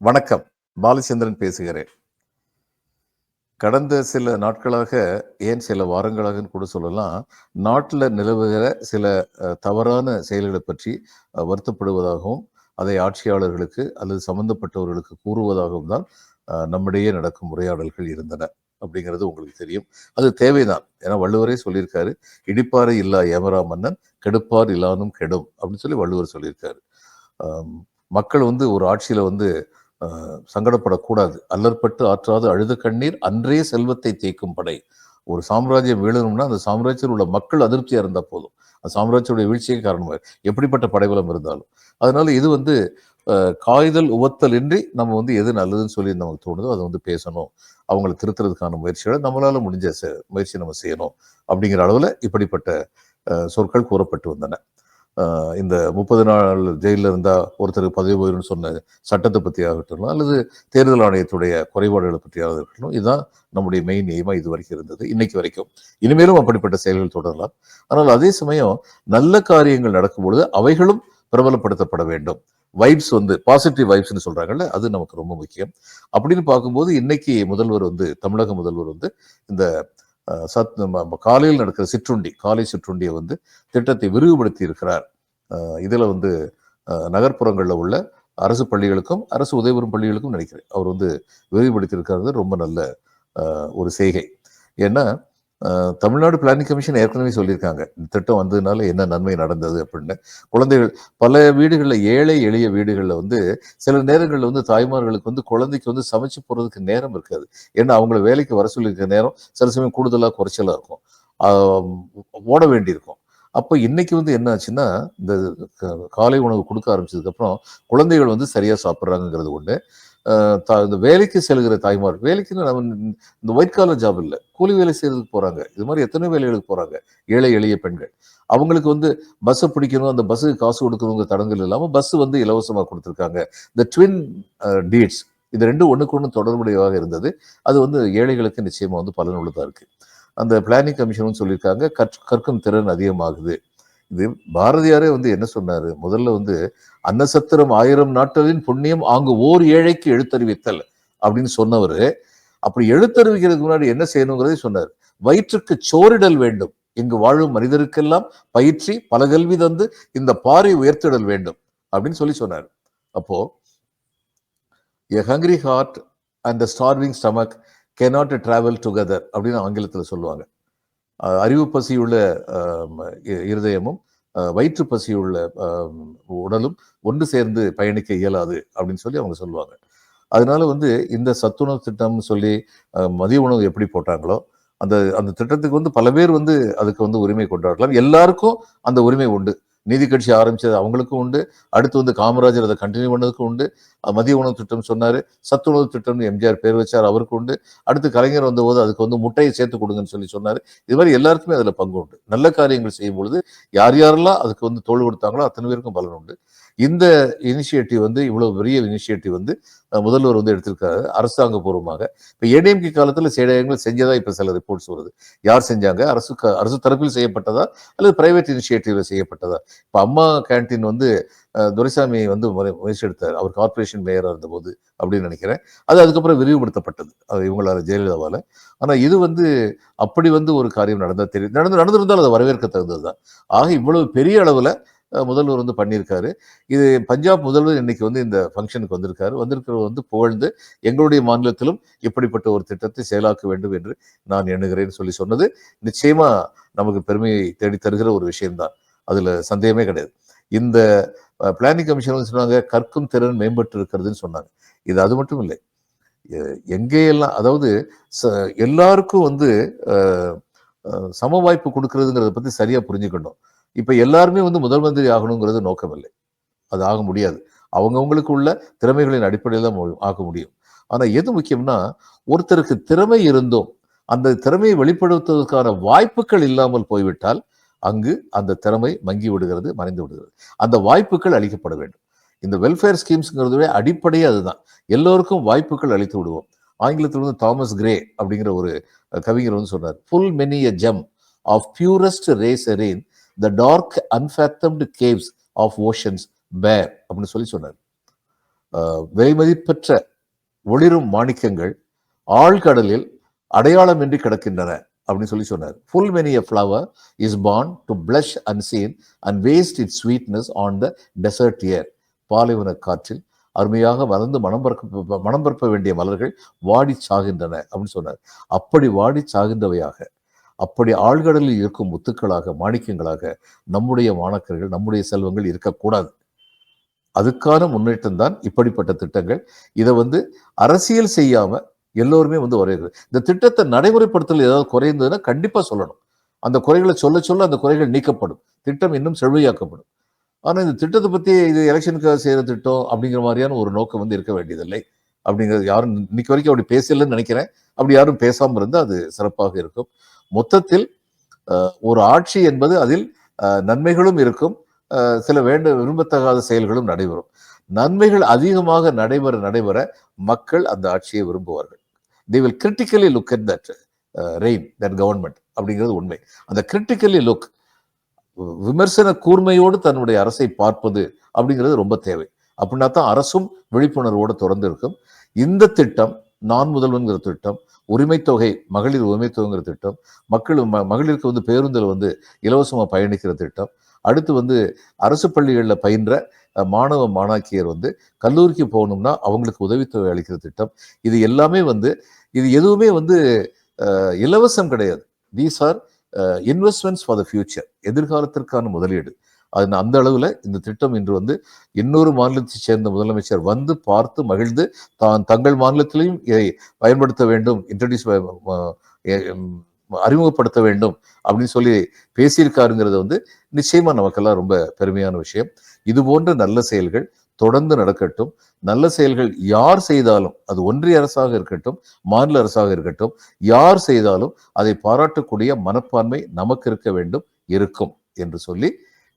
வணக்கம். பாலச்சந்திரன் பேசுகிறேன். கடந்த சில நாட்களாக ஏன் சில வாரங்களாகன்னு கூட சொல்லலாம் நாட்டில் நிலவுகிற சில தவறான செயல்களை பற்றி வருத்தப்படுவதாகவும் அதை ஆட்சியாளர்களுக்கு அல்லது சம்பந்தப்பட்டவர்களுக்கு கூறுவதாகவும் தான் நம்மிடையே நடக்கும் உரையாடல்கள் இருந்தன அப்படிங்கிறது உங்களுக்கு தெரியும். அது தேவைதான். ஏன்னா வள்ளுவரே சொல்லியிருக்காரு இடிப்பாறை இல்லா ஏமரா மன்னன் கெடுப்பார் இல்லானும் கெடும் அப்படின்னு சொல்லி வள்ளுவர் சொல்லியிருக்காரு. மக்கள் வந்து ஒரு ஆட்சியில் வந்து சங்கடப்படக்கூடாது. அல்லற்பட்டு ஆற்றாது அழுத கண்ணீர் அன்றே செல்வத்தை தேய்க்கும் படை. ஒரு சாம்ராஜ்யம் வீழணும்னா அந்த சாம்ராஜ்யத்தில் உள்ள மக்கள் அதிருப்தியாக இருந்தால் போதும். அந்த சாம்ராஜ்யத்துடைய வீழ்ச்சியை காரணமாக எப்படிப்பட்ட படைபலம் இருந்தாலும். அதனால இது வந்து காய்தல் உவத்தல் இன்றி நம்ம வந்து எது நல்லதுன்னு சொல்லி நமக்கு தோணுதோ அதை வந்து பேசணும். அவங்களை திருத்துறதுக்கான முயற்சிகளை நம்மளால முடிஞ்ச செ- முயற்சி நம்ம செய்யணும். அப்படிங்கிற அளவில் இப்படிப்பட்ட சொற்கள் கூறப்பட்டு வந்தன. இந்த முப்பது நாள் ஜெயிலில் இருந்தால் ஒருத்தருக்கு பதவி போயிடும்னு சொன்ன சட்டத்தை பற்றி ஆகட்டும் அல்லது தேர்தல் ஆணையத்துடைய குறைபாடுகளை பற்றியாக இருக்கட்டும் இதுதான் நம்முடைய மெயின் எய்மாக இது வரைக்கும் இருந்தது இன்னைக்கு வரைக்கும். இனிமேலும் அப்படிப்பட்ட செயல்கள் தொடரலாம். ஆனால் அதே சமயம் நல்ல காரியங்கள் நடக்கும் பொழுது அவைகளும் பிரபலப்படுத்தப்பட வேண்டும். வைப்ஸ் வந்து பாசிட்டிவ் வைப்ஸ்னு சொல்கிறாங்கல்ல அது நமக்கு ரொம்ப முக்கியம். அப்படின்னு பார்க்கும்போது இன்னைக்கு முதல்வர் வந்து தமிழக முதல்வர் வந்து இந்த சத் காலையில் நடக்கிற சிற்றுண்டி காலை சிற்றுண்டியை வந்து திட்டத்தை விரிவுபடுத்தி இருக்கிறார். இதில் வந்து நகர்ப்புறங்களில் உள்ள அரசு பள்ளிகளுக்கும் அரசு உதவிபெறும் பள்ளிகளுக்கும் நினைக்கிறேன். அவர் வந்து விரிவுபடுத்தியிருக்கிறது ரொம்ப நல்ல ஒரு செய்கை. ஏன்னா தமிழ்நாடு பிளானிங் கமிஷன் ஏற்கனவே சொல்லியிருக்காங்க. இந்த திட்டம் வந்ததுனால என்ன நன்மை நடந்தது அப்படின்னு. குழந்தைகள் பல வீடுகளில் ஏழை எளிய வீடுகளில் வந்து சில நேரங்களில் வந்து தாய்மார்களுக்கு வந்து குழந்தைக்கு வந்து சமைச்சு போகிறதுக்கு நேரம் இருக்காது. ஏன்னா அவங்கள வேலைக்கு வர சொல்லியிருக்க நேரம் சில சமயம் கூடுதலாக குறைச்சலாக இருக்கும். ஓட வேண்டியிருக்கும். அப்போ இன்னைக்கு வந்து என்ன ஆச்சுன்னா இந்த க- காலை உணவு கொடுக்க ஆரம்பிச்சதுக்கப்புறம் குழந்தைகள் வந்து சரியாக சாப்பிட்றாங்கிறது ஒன்று இந்த வேலைக்கு செல்கிற தாய்மார் வேலைக்குன்னு நம்ம இந்த ஒயிட் காலர் ஜாப் இல்லை கூலி வேலை செய்யறதுக்கு போறாங்க. இது மாதிரி எத்தனை வேலைகளுக்கு போறாங்க? ஏழை எளிய பெண்கள். அவங்களுக்கு வந்து பஸ்ஸை பிடிக்கணும் அந்த பஸ்ஸுக்கு காசு கொடுக்கணுங்கிற தடங்கள் இல்லாமல் பஸ் வந்து இலவசமாக கொடுத்துருக்காங்க. இந்த ட்வின் டீட்ஸ் இது ரெண்டும் ஒன்றுக்கு ஒன்று தொடர்புடையவாக இருந்தது. அது வந்து ஏழைகளுக்கு நிச்சயமாக வந்து பலனுள்ளதாக இருக்குது அந்த பிளானிங் கமிஷனும் சொல்லியிருக்காங்க கற் கற்கும் திறன் அதிகமாகுது. இது பாரதியாரே வந்து என்ன சொன்னாரு? முதல்ல வந்து அன்னசத்திரம் ஆயிரம் நாட்களின் புண்ணியம் அங்கு ஓர் ஏழைக்கு எழுத்தறிவித்தல் அப்படின்னு சொன்னவர். அப்படி எழுத்தறிவிக்கிறதுக்கு முன்னாடி என்ன செய்யணுங்கிறதை சொன்னார். வயிற்றுக்கு சோரிடல் வேண்டும். இங்கு வாழும் மனிதருக்கெல்லாம் பயிற்சி பல கல்வி தந்து இந்த பாறை உயர்த்திடல் வேண்டும் அப்படின்னு சொல்லி சொன்னார். அப்போ a hungry heart and starving stomach cannot travel together அப்படின்னு ஆங்கிலத்தில் சொல்லுவாங்க. அறிவு பசியுள்ள இருதயமும் வயிற்று பசியுள்ள உடலும் ஒன்று சேர்ந்து பயணிக்க இயலாது அப்படின்னு சொல்லி அவங்க சொல்லுவாங்க. அதனால வந்து இந்த சத்துணவு திட்டம்னு சொல்லி மதிய உணவு எப்படி போட்டாங்களோ அந்த அந்த திட்டத்துக்கு வந்து பல பேர் வந்து அதுக்கு வந்து உரிமை கொண்டாடலாம். எல்லாருக்கும் அந்த உரிமை உண்டு. நீதி கட்சி ஆரம்பிச்சது அவங்களுக்கும் உண்டு. அடுத்து வந்து காமராஜர் அதை கண்டினியூ பண்ணதுக்கும் உண்டு. மதிய உணவு திட்டம் சொன்னார். சத்துணவு திட்டம்னு எம்ஜிஆர் பேர் வச்சார் அவருக்கு உண்டு. அடுத்து கலைஞர் வந்தபோது அதுக்கு வந்து முட்டையை சேர்த்து கொடுங்கன்னு சொல்லி சொன்னார். இது மாதிரி எல்லாருக்குமே அதில் பங்கு உண்டு. நல்ல காரியங்கள் செய்யும் பொழுது யார் யாரெல்லாம் அதுக்கு வந்து தோல் கொடுத்தாங்களோ அத்தனை பேருக்கும் பலன் உண்டு. இந்த இனிஷியேட்டிவ் வந்து இவ்வளவு பெரிய இனிஷியேட்டிவ் வந்து முதல்வர் வந்து எடுத்திருக்காரு. அரசாங்க பூர்வமாக இப்போ ஏடிஎம்கே காலத்தில் செயலகங்கள் இடங்கள் செஞ்சதா சில ரிப்போர்ட்ஸ் வருது. யார் செஞ்சாங்க? அரசு க- அரசு தரப்பில் செய்யப்பட்டதா? அல்லது பிரைவேட் இனிஷியேட்டிவ்ல செய்யப்பட்டதா? இப்போ அம்மா கேண்டீன் வந்து துரைசாமி வந்து முறை- முயற்சி எடுத்தார் அவர் கார்ப்பரேஷன் மேயராக இருந்தபோது அப்படின்னு நினைக்கிறேன். அது அதுக்கப்புறம் விரிவுபடுத்தப்பட்டது. அது இவங்களால ஜெயலலிதாவால். ஆனால் இது வந்து அப்படி வந்து ஒரு காரியம் நடந்தால் தெரியும் நடந்து நடந்திருந்தால் அது வரவேற்க தகுந்ததுதான் ஆக இவ்வளவு பெரிய அளவில் முதல்வர் வந்து பண்ணியிருக்காரு. இது பஞ்சாப் முதல்வர் இன்னைக்கு வந்து இந்த ஃபங்க்ஷனுக்கு வந்திருக்காரு. வந்திருக்கிறவர் வந்து புகழ்ந்து எங்களுடைய மாநிலத்திலும் இப்படிப்பட்ட ஒரு திட்டத்தை செயலாக்க வேண்டும் என்று நான் எண்ணுகிறேன்னு சொல்லி சொன்னது. நிச்சயமா நமக்கு பெருமையை தேடி தருகிற ஒரு விஷயம்தான். அதுல சந்தேகமே கிடையாது. இந்த பிளானிங் கமிஷன் வந்து சொன்னாங்க கற்கும் திறன் மேம்பட்டு இருக்கிறதுன்னு சொன்னாங்க. இது அது மட்டும் இல்லை. எங்கேயெல்லாம் அதாவது ச- எல்லாருக்கும் வந்து சம வாய்ப்பு கொடுக்கறதுங்கிறத பத்தி சரியா புரிஞ்சுக்கணும். இப்போ எல்லாருமே வந்து முதல் மந்திரி ஆகணுங்கிறது நோக்கம் இல்லை அது ஆக முடியாது. அவங்கவுங்களுக்கு உள்ள திறமைகளின் அடிப்படையில் தான் ஆக முடியும். ஆனால் எது முக்கியம்னா ஒருத்தருக்கு திறமை இருந்தும் அந்த திறமையை வெளிப்படுத்துவதற்கான வாய்ப்புகள் இல்லாமல் போய்விட்டால் அங்கு அந்த திறமை மங்கி விடுகிறது மறைந்து விடுகிறது. அந்த வாய்ப்புகள் அளிக்கப்பட வேண்டும். இந்த வெல்ஃபேர் ஸ்கீம்ஸ்ங்கிறதுவே அடிப்படையே அதுதான். எல்லோருக்கும் வாய்ப்புகள் அளித்து விடுவோம். ஆங்கிலத்தில் வந்து தாமஸ் கிரே அப்படிங்கிற ஒரு கவிஞர் வந்து சொன்னார் full many a gem of purest ray serene the dark unfathomed caves of oceans bear அப்படின்னு சொல்லி சொன்னார். விலைமதிப்பற்ற ஒளிரும் மாணிக்கங்கள் ஆழ்கடலில் அடையாளமின்றி கிடக்கின்றன அப்படின்னு சொல்லி சொன்னார். Full many a flower is born to blush unseen and waste it sweetness on the desert air பாலைவன காற்றில் அருமையாக வளர்ந்து மனம் பறக்க மனம் பரப்ப வேண்டிய மலர்கள் வாடி சாகின்றன அப்படின்னு சொன்னார். அப்படி வாடி சாகின்றவையாக அப்படி ஆழ்கடலில் இருக்கும் முத்துக்களாக மாணிக்கங்களாக நம்முடைய மாணக்கர்கள் நம்முடைய செல்வங்கள் இருக்கக்கூடாது. அதுக்கான முன்னேற்றம் தான் இப்படிப்பட்ட திட்டங்கள். இதை வந்து அரசியல் செய்யாம எல்லோருமே வந்து வரைகிறது இந்த திட்டத்தை நடைமுறைப்படுத்தல் ஏதாவது குறைந்ததுன்னா கண்டிப்பா சொல்லணும். அந்த குறைகளை சொல்ல சொல்ல அந்த குறைகள் நீக்கப்படும். திட்டம் இன்னும் செழுமையாக்கப்படும். ஆனால் இந்த திட்டத்தை பற்றி இது எலெக்ஷனுக்காக செய்கிற திட்டம் அப்படிங்கிற மாதிரியான ஒரு நோக்கம் வந்து இருக்க வேண்டியதில்லை. அப்படிங்கிறது யாரும் இன்னைக்கு வரைக்கும் அப்படி பேசலன்னு நினைக்கிறேன். அப்படி யாரும் பேசாமல் இருந்தால் அது சிறப்பாக இருக்கும். மொத்தத்தில் ஒரு ஆட்சி என்பது அதில் நன்மைகளும் இருக்கும் சில வேண்ட விரும்பத்தகாத செயல்களும் நடைபெறும். நன்மைகள் அதிகமாக நடைபெற நடைபெற மக்கள் அந்த ஆட்சியை விரும்புவார்கள். They will critically look at that reign that government அப்படிங்கிறது உண்மை. அந்த கிரிட்டிக்கலி லுக் விமர்சன கூர்மையோடு தன்னுடைய அரசை பார்ப்பது அப்படிங்கிறது ரொம்ப தேவை. அப்படின்னா தான் அரசும் விழிப்புணர்வோடு தொடர்ந்து இருக்கும் இந்த திட்டம் நான் முதல்வன்கிற திட்டம் உரிமை தொகை மகளிர் உரிமை தொகைங்கிற திட்டம் மக்கள் ம- மகளிருக்கு வந்து பேருந்தில் வந்து இலவசமாக பயணிக்கிற திட்டம். அடுத்து வந்து அரசு பள்ளிகளில் பயின்ற மாணவ மாணாக்கியர் வந்து கல்லூரிக்கு போகணும்னா அவங்களுக்கு உதவித்தொகை அளிக்கிற திட்டம். இது எல்லாமே வந்து இது எதுவுமே வந்து இலவசம் கிடையாது. These are investments for the future எதிர்காலத்திற்கான முதலீடு. அது அந்த அளவில் இந்த திட்டம் இன்று வந்து இன்னொரு மாநிலத்தைச் சேர்ந்த முதலமைச்சர் வந்து பார்த்து மகிழ்ந்து தான் தங்கள் மாநிலத்திலையும் இதை பயன்படுத்த வேண்டும் இன்ட்ரடியூஸ் அறிமுகப்படுத்த வேண்டும் அப்படின்னு சொல்லி பேசியிருக்காருங்கிறது வந்து நிச்சயமாக நமக்கெல்லாம் ரொம்ப பெருமையான விஷயம். இது போன்ற நல்ல செயல்கள் தொடர்ந்து நடக்கட்டும். நல்ல செயல்கள் யார் செய்தாலும் அது ஒன்றிய அரசாக இருக்கட்டும் மாநில அரசாக இருக்கட்டும் யார் செய்தாலும் அதை பாராட்டக்கூடிய மனப்பான்மை நமக்கு இருக்க வேண்டும் இருக்கும் என்று சொல்லி